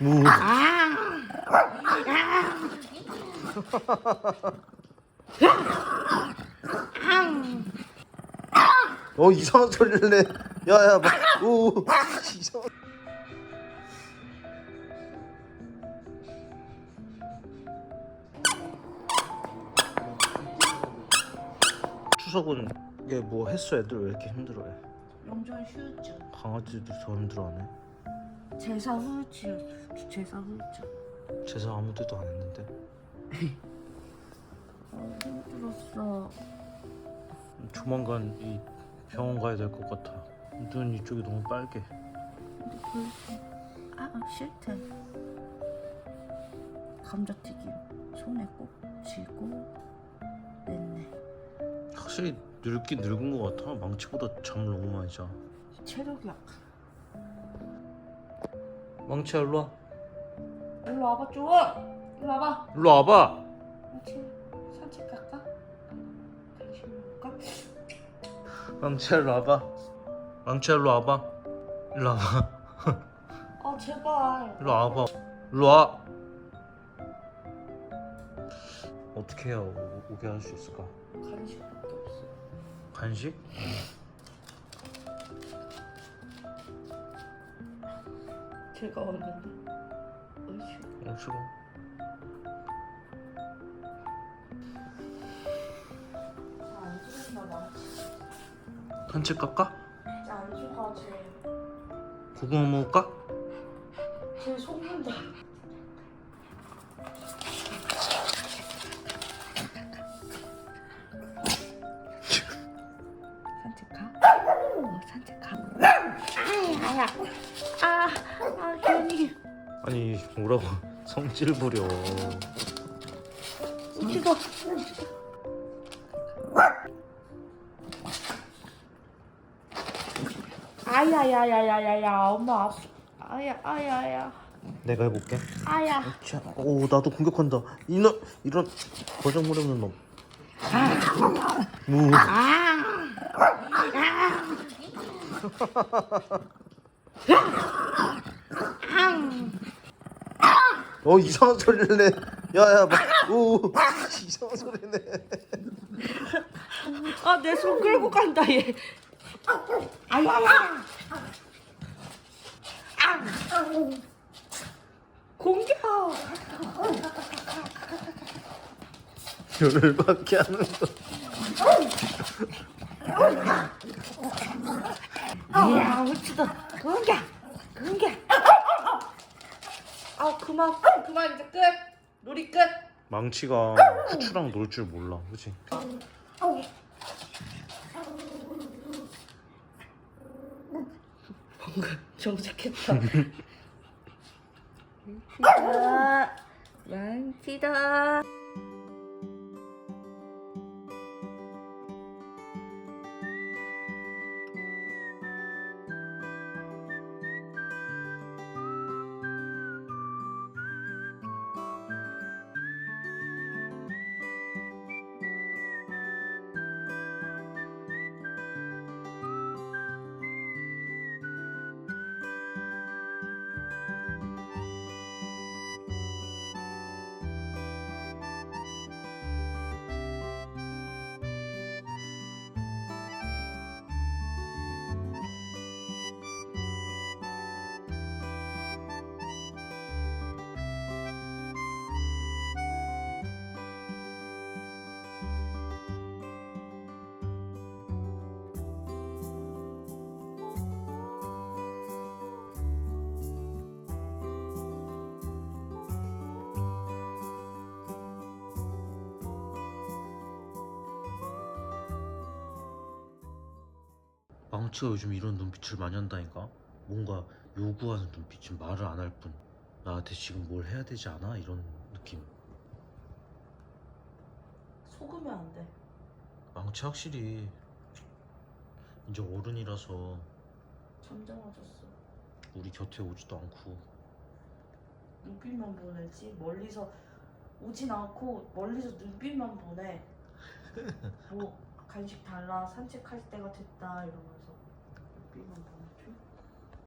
무. 어 이상한 소리를 내. 야야 막. 오. 이상. 추석은 이게 뭐 했어 애들 왜 이렇게 힘들어해? 명절 휴일증 강아지들 더 힘들어하네. 제사 후유증 제사 후유증 제사 아무 데도 안 했는데. 아 힘들었어 조만간 이 병원 가야 될 것 같아. 눈 이쪽이 너무 빨개. 근데 벌써 아 싫대 감자튀김 손에 꼭 쥐고 냈네 확실히 늙긴 늙은 것 같아. 망치보다 잠을 너무 많이 자. 체력이 약해 망치야 일로 와. 일로 와봐 좀 일로 와봐 일로 와봐. 산책 산책 갈까? 간식 먹을까? 망치야 일로 와봐. 망치야 일로 와봐. 일로 와봐. 아 제발 일로 와봐. 일로 와. 어떻게 해야 오- 오게 할 수 있을까? 간식밖에 없어 간식? 제가 어이씨 어 지금. 안 죽었나 봐 산책 갈까? 안 죽어 쟤 고구마 먹을까? 쟤 속는다 산책 가? 어, 산책 가. 아야, 아, 아, 아니 뭐라고 성질 부려. 찍어. 아야야야야야야, 엄마 아프. 아야, 아야야, 내가 해볼게. 아야. 자, 오 나도 공격한다. 이런 이런 거짓말 없는 놈. 무. 어 이상한 소리를 내. 야야 막. 오 이상한 소리 내. 아, 내 손 끌고 간다 얘. 아야야. 아, 공격. 열받게 하는 거. 이야, 미치다. 공격, 공격. 아, 그만, 그만 이제 끝. 놀이 끝. 망치가 후추랑 놀 줄 몰라, 그렇지? 정색했다. 망치다, 망치다. 망치가 요즘 이런 눈빛을 많이 한다니까. 뭔가 요구하는 눈빛이 말을 안 할 뿐. 나한테 지금 뭘 해야 되지 않아? 이런 느낌. 속으면 안 돼. 망치 확실히 이제 어른이라서 잠잠해졌어. 우리 곁에 오지도 않고 눈빛만 보내지 멀리서 오진 않고 멀리서 눈빛만 보내. 뭐 간식 달라 산책할 때가 됐다 이러면서 눈빛만 보내.